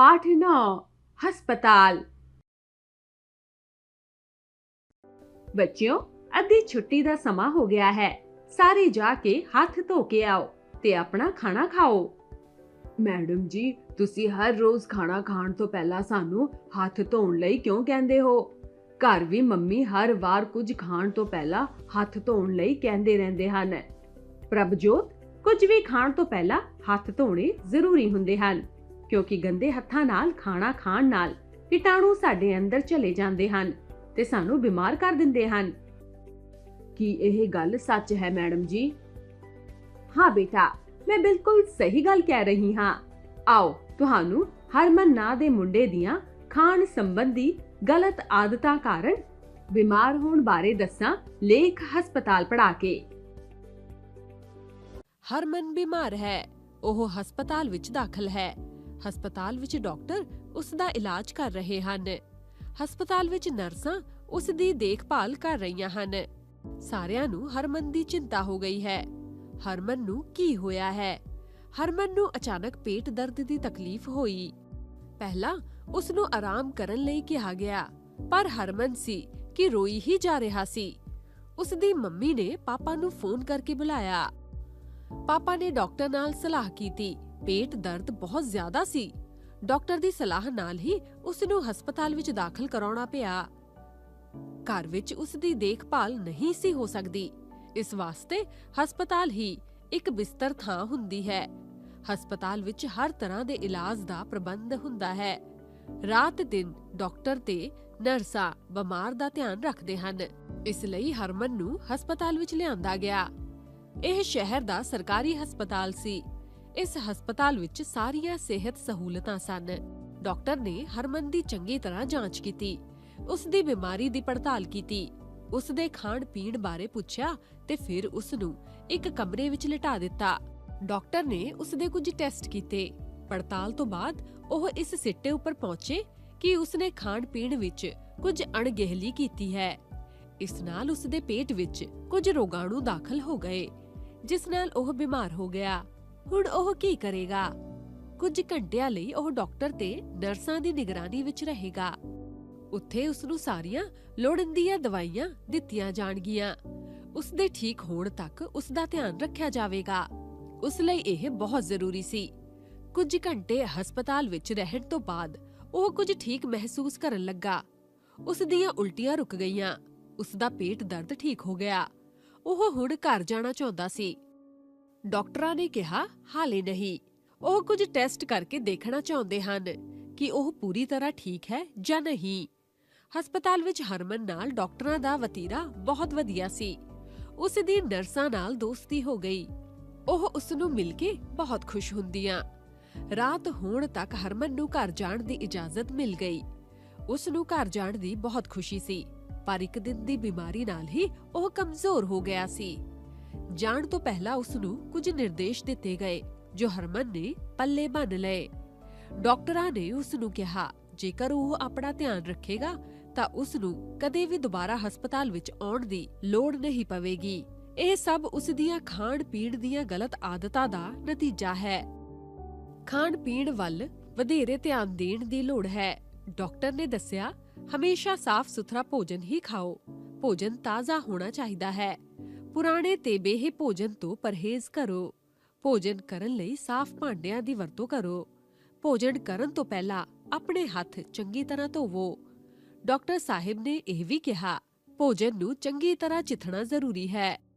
ਪਾਠ 9 ਹਸਪਤਾਲ ਬੱਚਿਓ ਅੱਧੀ ਛੁੱਟੀ ਦਾ ਸਮਾਂ ਹੋ ਗਿਆ ਹੈ ਸਾਰੇ ਜਾ ਕੇ ਹੱਥ ਧੋ ਕੇ ਆਓ ਤੇ ਆਪਣਾ ਖਾਣਾ ਖਾਓ ਮੈਡਮ ਜੀ ਤੁਸੀਂ ਹਰ ਰੋਜ਼ ਖਾਣਾ ਖਾਣ ਤੋਂ ਪਹਿਲਾਂ ਸਾਨੂੰ ਹੱਥ ਧੋਣ ਲਈ ਕਿਉਂ ਕਹਿੰਦੇ ਹੋ ਘਰ ਵੀ ਮੰਮੀ ਹਰ ਵਾਰ ਕੁਝ ਖਾਣ ਤੋਂ ਪਹਿਲਾਂ ਹੱਥ ਧੋਣ ਲਈ ਕਹਿੰਦੇ ਰਹਿੰਦੇ ਹਨ ਪ੍ਰਭਜੋਤ ਕੁਝ ਵੀ ਖਾਣ ਤੋਂ ਪਹਿਲਾਂ ਹੱਥ ਧੋਣੇ ਜ਼ਰੂਰੀ ਹੁੰਦੇ ਹਨ ਕਿਉਂਕਿ ਗੰਦੇ ਹੱਥਾਂ ਨਾਲ, ਖਾਣਾ ਖਾਣ ਨਾਲ ਕੀਟਾਣੂ ਸਾਡੇ ਅੰਦਰ ਚਲੇ ਜਾਂਦੇ ਹਨ ਤੇ ਸਾਨੂੰ ਬਿਮਾਰ ਕਰ ਦਿੰਦੇ ਹਨ। ਕੀ ਇਹ ਗੱਲ ਸੱਚ ਹੈ ਮੈਡਮ ਜੀ? ਹਾਂ ਬੇਟਾ, ਮੈਂ ਬਿਲਕੁਲ ਸਹੀ ਗੱਲ ਕਹਿ ਰਹੀ ਹਾਂ। ਆਓ, ਤੁਹਾਨੂੰ ਹਰਮਨ ਨਾਂ ਦੇ ਮੁੰਡੇ ਦੀਆਂ ਖਾਣ ਸੰਬੰਧੀ ਗਲਤ ਆਦਤਾਂ ਕਾਰਨ ਬਿਮਾਰ ਹੋਣ ਬਾਰੇ ਦੱਸਾਂ ਲੇਖ ਹਸਪਤਾਲ ਪੜਾ ਕੇ। ਹਰਮਨ ਬਿਮਾਰ ਹੈ, ਉਹ ਹਸਪਤਾਲ ਵਿੱਚ ਦਾਖਲ ਹੈ। ਹਸਪਤਾਲ ਵਿੱਚ ਡਾਕਟਰ ਉਸ ਦਾ ਇਲਾਜ ਕਰ ਰਹੇ ਹਨ। ਹਸਪਤਾਲ ਵਿੱਚ ਨਰਸਾਂ ਉਸ ਦੀ ਦੇਖਭਾਲ ਕਰ ਰਹੀਆਂ ਹਨ। ਸਾਰਿਆਂ ਨੂੰ ਹਰਮਨ ਦੀ ਚਿੰਤਾ ਹੋ ਗਈ ਹੈ। ਹਰਮਨ ਨੂੰ ਕੀ ਹੋਇਆ ਹੈ? ਹਰਮਨ ਨੂੰ ਅਚਾਨਕ ਪੇਟ ਦਰਦ ਦੀ ਤਕਲੀਫ ਹੋਈ। ਪਹਿਲਾਂ ਉਸ ਨੂੰ ਆਰਾਮ ਕਰਨ ਲਈ ਕਿਹਾ ਗਿਆ, ਪਰ ਹਰਮਨ ਸੀ ਕਿ ਰੋਈ ਹੀ ਜਾ ਰਿਹਾ ਸੀ। ਉਸ ਦੀ ਮੰਮੀ ਨੇ ਪਾਪਾ ਨੂੰ ਫੋਨ ਕਰਕੇ ਬੁਲਾਇਆ। ਪਾਪਾ ਨੇ ਡਾਕਟਰ ਨਾਲ ਸਲਾਹ ਕੀਤੀ ਪੇਟ ਦਰਦ ਬਹੁਤ ਜ਼ਿਆਦਾ ਸੀ। ਡਾਕਟਰ ਦੀ ਸਲਾਹ ਨਾਲ ਹੀ ਉਸ ਨੂੰ ਹਸਪਤਾਲ ਵਿੱਚ ਦਾਖਲ ਕਰਾਉਣਾ ਪਿਆ। ਘਰ ਵਿੱਚ ਉਸ ਦੀ ਦੇਖਭਾਲ ਨਹੀਂ ਸੀ ਹੋ ਸਕਦੀ। ਇਸ ਵਾਸਤੇ ਹਸਪਤਾਲ ਹੀ ਇੱਕ ਬਿਸਤਰ ਥਾਂ ਹੁੰਦੀ ਹੈ। ਹਸਪਤਾਲ ਵਿੱਚ ਹਰ ਤਰ੍ਹਾਂ ਦੇ ਇਲਾਜ ਦਾ ਪ੍ਰਬੰਧ ਹੁੰਦਾ ਹੈ। ਰਾਤ ਦਿਨ ਡਾਕਟਰ ਤੇ ਨਰਸਾਂ ਬਿਮਾਰ ਦਾ ਧਿਆਨ ਰੱਖਦੇ ਹਨ। ਇਸ ਲਈ ਹਰਮਨ ਨੂੰ ਹਸਪਤਾਲ ਵਿੱਚ ਲਿਆਂਦਾ ਗਿਆ। ਇਹ ਸ਼ਹਿਰ ਦਾ ਸਰਕਾਰੀ ਹਸਪਤਾਲ ਸੀ। ਇਸ ਹਸਪਤਾਲ ਵਿੱਚ ਸਾਰੀਆਂ ਸਿਹਤ ਸਹੂਲਤਾਂ ਸਨ। ਡਾਕਟਰ ਨੇ ਹਰਮਨ ਦੀ ਚੰਗੀ ਤਰ੍ਹਾਂ ਜਾਂਚ ਕੀਤੀ। ਉਸ ਦੀ ਬਿਮਾਰੀ ਦੀ ਪੜਤਾਲ ਕੀਤੀ। ਉਸ ਦੇ ਖਾਣ ਪੀਣ ਬਾਰੇ ਪੁੱਛਿਆ ਤੇ ਫਿਰ ਉਸ ਨੂੰ ਇੱਕ ਕਮਰੇ ਵਿੱਚ ਲਿਟਾ ਦਿੱਤਾ। ਡਾਕਟਰ ਨੇ ਉਸ ਦੇ ਕੁਝ ਟੈਸਟ ਕੀਤੇ। ਪੜਤਾਲ ਤੋਂ ਬਾਅਦ ਉਹ ਇਸ ਸਿੱਟੇ ਉੱਪਰ ਪਹੁੰਚੇ ਕਿ ਉਸ ਨੇ ਖਾਣ ਪੀਣ ਵਿੱਚ ਕੁਝ ਅਣਗਹਿਲੀ ਕੀਤੀ ਹੈ। ਇਸ ਨਾਲ ਉਸ ਦੇ ਪੇਟ ਵਿੱਚ ਕੁਝ ਰੋਗਾਣੂ ਦਾਖਲ ਹੋ ਗਏ, ਜਿਸ ਨਾਲ ਉਹ ਬਿਮਾਰ ਹੋ ਗਿਆ। ਹੁਣ ਉਹ ਕੀ ਕਰੇਗਾ? ਕੁਝ ਘੰਟਿਆਂ ਲਈ ਉਹ ਡਾਕਟਰ ਤੇ ਨਰਸਾਂ ਦੀ ਨਿਗਰਾਨੀ ਵਿੱਚ ਰਹੇਗਾ। ਉੱਥੇ ਉਸ ਨੂੰ ਸਾਰੀਆਂ ਲੋੜੀਂਦੀਆਂ ਦਵਾਈਆਂ ਦਿੱਤੀਆਂ ਜਾਣਗੀਆਂ। ਉਸ ਦੇ ਠੀਕ ਹੋਣ ਤੱਕ ਉਸ ਦਾ ਧਿਆਨ ਰੱਖਿਆ ਜਾਵੇਗਾ। ਉਸ ਲਈ ਇਹ ਬਹੁਤ ਜ਼ਰੂਰੀ ਸੀ। ਕੁਝ ਘੰਟੇ ਹਸਪਤਾਲ ਵਿੱਚ ਰਹਿਣ ਤੋਂ ਬਾਅਦ ਉਹ ਕੁਝ ਠੀਕ ਮਹਿਸੂਸ ਕਰਨ ਲੱਗਾ। ਉਸ ਦੀਆਂ ਉਲਟੀਆਂ ਰੁਕ ਗਈਆਂ। ਉਸ ਦਾ ਪੇਟ ਦਰਦ ਠੀਕ ਹੋ ਗਿਆ। ਉਹ ਹੁਣ ਘਰ ਜਾਣਾ ਚਾਹੁੰਦਾ ਸੀ। ਡਾਕਟਰਾਂ ਨੇ ਕਿਹਾ, ਹਾਲੇ ਨਹੀਂ। ਉਹ ਕੁਝ ਟੈਸਟ ਕਰਕੇ ਦੇਖਣਾ ਚਾਹੁੰਦੇ ਹਨ ਕਿ ਉਹ ਪੂਰੀ ਤਰ੍ਹਾਂ ਠੀਕ ਹੈ ਜਾਂ ਨਹੀਂ। ਹਸਪਤਾਲ ਵਿੱਚ ਹਰਮਨ ਨਾਲ ਡਾਕਟਰਾਂ ਦਾ ਵਤੀਰਾ ਬਹੁਤ ਵਧੀਆ ਸੀ। ਉਸ ਦੀ ਨਰਸਾਂ ਨਾਲ ਦੋਸਤੀ ਹੋ ਗਈ। ਉਹ ਉਸ ਨੂੰ ਮਿਲ ਕੇ ਬਹੁਤ ਖੁਸ਼ ਹੁੰਦੀਆਂ। ਰਾਤ ਹੋਣ ਤੱਕ ਹਰਮਨ ਨੂੰ ਘਰ ਜਾਣ ਦੀ ਇਜਾਜ਼ਤ ਮਿਲ ਗਈ। ਉਸ ਨੂੰ ਘਰ ਜਾਣ ਦੀ ਬਹੁਤ ਖੁਸ਼ੀ ਸੀ, ਪਰ ਇੱਕ ਦਿਨ ਦੀ ਬਿਮਾਰੀ ਨਾਲ ਹੀ ਉਹ ਕਮਜ਼ੋਰ ਹੋ ਗਿਆ ਸੀ। ਜਾਣ ਤੋਂ ਪਹਿਲਾਂ ਉਸ ਨੂੰ ਕੁਝ ਨਿਰਦੇਸ਼ ਦਿੱਤੇ ਗਏ, ਜੋ ਹਰਮਨ ਨੇ ਪੱਲੇ ਬੰਨ ਲਏ। ਡਾਕਟਰਾਂ ਨੇ ਉਸ ਨੂੰ ਕਿਹਾ, ਜੇਕਰ ਉਹ ਆਪਣਾ ਧਿਆਨ ਰੱਖੇਗਾ, ਤਾਂ ਉਸ ਨੂੰ ਕਦੇ ਵੀ ਦੁਬਾਰਾ ਹਸਪਤਾਲ ਵਿੱਚ ਆਉਣ ਦੀ ਲੋੜ ਨਹੀਂ ਪਵੇਗੀ। ਇਹ ਸਭ ਉਸ ਦੀਆਂ ਖਾਣ ਪੀਣ ਦੀਆਂ ਗਲਤ ਆਦਤਾਂ ਦਾ ਨਤੀਜਾ ਹੈ। ਖਾਣ ਪੀਣ ਵੱਲ ਵਧੇਰੇ ਧਿਆਨ ਦੇਣ ਦੀ ਲੋੜ ਹੈ। ਡਾਕਟਰ ਨੇ ਦੱਸਿਆ, ਹਮੇਸ਼ਾ ਸਾਫ਼ ਸੁਥਰਾ ਭੋਜਨ ਹੀ ਖਾਓ। ਭੋਜਨ ਤਾਜ਼ਾ ਹੋਣਾ ਚਾਹੀਦਾ ਹੈ। ਪੁਰਾਣੇ ਤੇ ਬੇਹੇ ਭੋਜਨ ਤੋਂ ਪਰਹੇਜ਼ ਕਰੋ। ਭੋਜਨ ਕਰਨ ਲਈ ਸਾਫ਼ ਭਾਂਡਿਆਂ ਦੀ ਵਰਤੋਂ ਕਰੋ। ਭੋਜਨ ਕਰਨ ਤੋਂ ਪਹਿਲਾਂ ਆਪਣੇ ਹੱਥ ਚੰਗੀ ਤਰ੍ਹਾਂ ਧੋਵੋ। ਡਾਕਟਰ ਸਾਹਿਬ ਨੇ ਇਹ ਵੀ ਕਿਹਾ, ਭੋਜਨ ਨੂੰ ਚੰਗੀ ਤਰ੍ਹਾਂ ਚਿਥਣਾ ਜ਼ਰੂਰੀ ਹੈ।